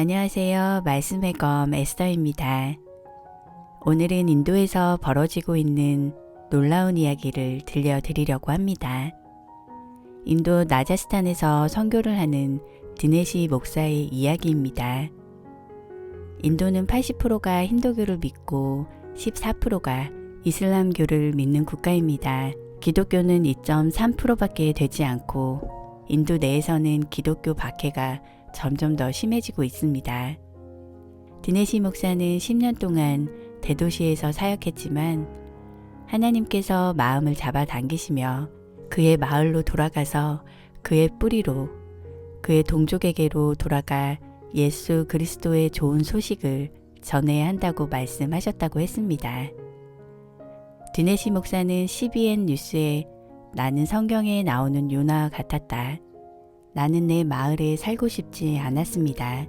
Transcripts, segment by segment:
안녕하세요. 말씀의 검 에스더입니다. 오늘은 인도에서 벌어지고 있는 놀라운 이야기를 들려드리려고 합니다. 인도 나자스탄에서 선교를 하는 드네시 목사의 이야기입니다. 인도는 80%가 힌두교를 믿고 14%가 이슬람교를 믿는 국가입니다. 기독교는 2.3%밖에 되지 않고 인도 내에서는 기독교 박해가 점점 더 심해지고 있습니다. 드네시 목사는 10년 동안 대도시에서 사역했지만 하나님께서 마음을 잡아당기시며 그의 마을로 돌아가서 그의 뿌리로 그의 동족에게로 돌아가 예수 그리스도의 좋은 소식을 전해야 한다고 말씀하셨다고 했습니다. 드네시 목사는 CBN 뉴스에 나는 성경에 나오는 요나와 같았다. 나는 내 마을에 살고 싶지 않았습니다.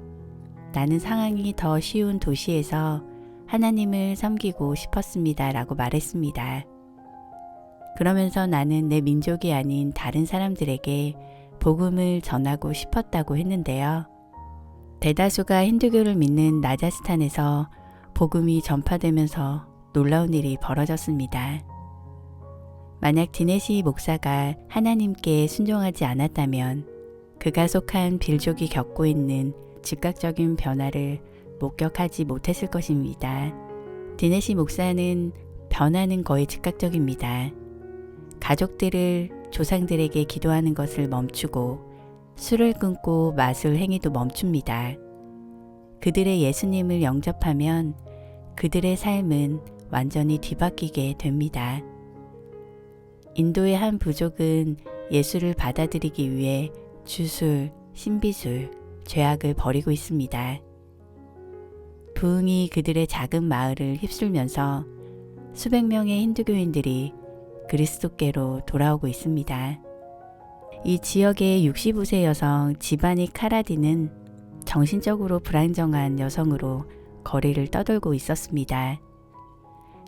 나는 상황이 더 쉬운 도시에서 하나님을 섬기고 싶었습니다. 라고 말했습니다. 그러면서 나는 내 민족이 아닌 다른 사람들에게 복음을 전하고 싶었다고 했는데요. 대다수가 힌두교를 믿는 나자스탄에서 복음이 전파되면서 놀라운 일이 벌어졌습니다. 만약 디네시 목사가 하나님께 순종하지 않았다면 그가 속한 빌족이 겪고 있는 즉각적인 변화를 목격하지 못했을 것입니다. 디네시 목사는 변화는 거의 즉각적입니다. 가족들을 조상들에게 기도하는 것을 멈추고 술을 끊고 마술 행위도 멈춥니다. 그들의 예수님을 영접하면 그들의 삶은 완전히 뒤바뀌게 됩니다. 인도의 한 부족은 예수를 받아들이기 위해 주술, 신비술, 죄악을 버리고 있습니다. 부흥이 그들의 작은 마을을 휩쓸면서 수백 명의 힌두교인들이 그리스도께로 돌아오고 있습니다. 이 지역의 65세 여성 지바니 카라디는 정신적으로 불안정한 여성으로 거리를 떠돌고 있었습니다.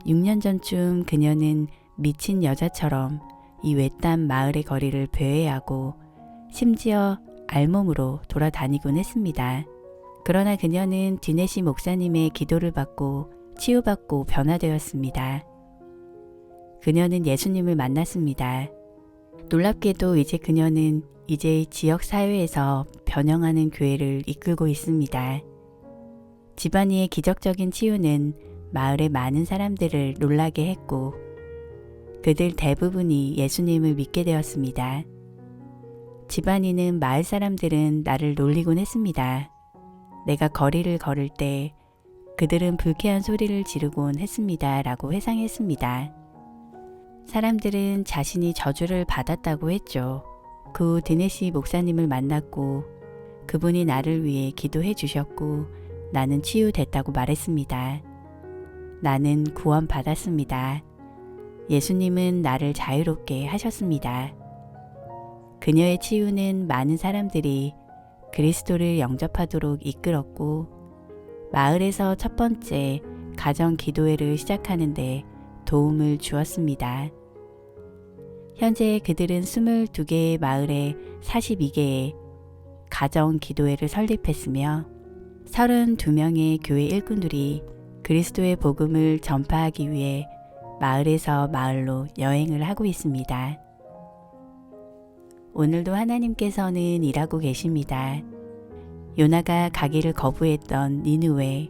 6년 전쯤 그녀는 미친 여자처럼 이 외딴 마을의 거리를 배회하고 심지어 알몸으로 돌아다니곤 했습니다. 그러나 그녀는 디네시 목사님의 기도를 받고 치유받고 변화되었습니다. 그녀는 예수님을 만났습니다. 놀랍게도 이제 그녀는 이제 지역 사회에서 변형하는 교회를 이끌고 있습니다. 지바니의 기적적인 치유는 마을의 많은 사람들을 놀라게 했고 그들 대부분이 예수님을 믿게 되었습니다. 지바니는 마을 사람들은 나를 놀리곤 했습니다. 내가 거리를 걸을 때 그들은 불쾌한 소리를 지르곤 했습니다. 라고 회상했습니다. 사람들은 자신이 저주를 받았다고 했죠. 그 후 드네시 목사님을 만났고 그분이 나를 위해 기도해 주셨고 나는 치유됐다고 말했습니다. 나는 구원받았습니다. 예수님은 나를 자유롭게 하셨습니다. 그녀의 치유는 많은 사람들이 그리스도를 영접하도록 이끌었고 마을에서 첫 번째 가정 기도회를 시작하는데 도움을 주었습니다. 현재 그들은 22개의 마을에 42개의 가정 기도회를 설립했으며 32명의 교회 일꾼들이 그리스도의 복음을 전파하기 위해 마을에서 마을로 여행을 하고 있습니다. 오늘도 하나님께서는 일하고 계십니다. 요나가 가기를 거부했던 니누에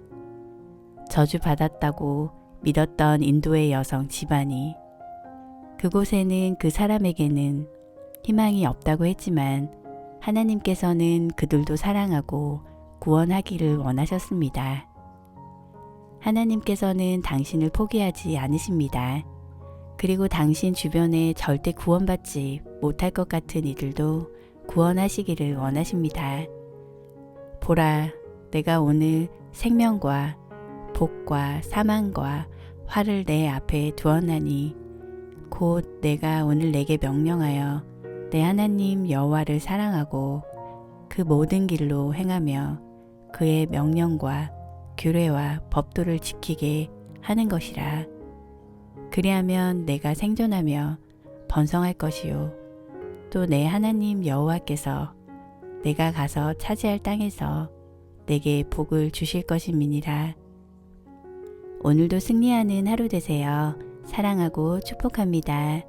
저주받았다고 믿었던 인도의 여성 집안이 그곳에는 그 사람에게는 희망이 없다고 했지만 하나님께서는 그들도 사랑하고 구원하기를 원하셨습니다. 하나님께서는 당신을 포기하지 않으십니다. 그리고 당신 주변에 절대 구원받지 못할 것 같은 이들도 구원하시기를 원하십니다. 보라, 내가 오늘 생명과 복과 사망과 화를 내 앞에 두었나니 곧 내가 오늘 내게 명령하여 내 하나님 여호와를 사랑하고 그 모든 길로 행하며 그의 명령과 규례와 법도를 지키게 하는 것이라. 그리하면 내가 생존하며 번성할 것이요. 또 내 하나님 여호와께서 내가 가서 차지할 땅에서 내게 복을 주실 것임이니라. 오늘도 승리하는 하루 되세요. 사랑하고 축복합니다.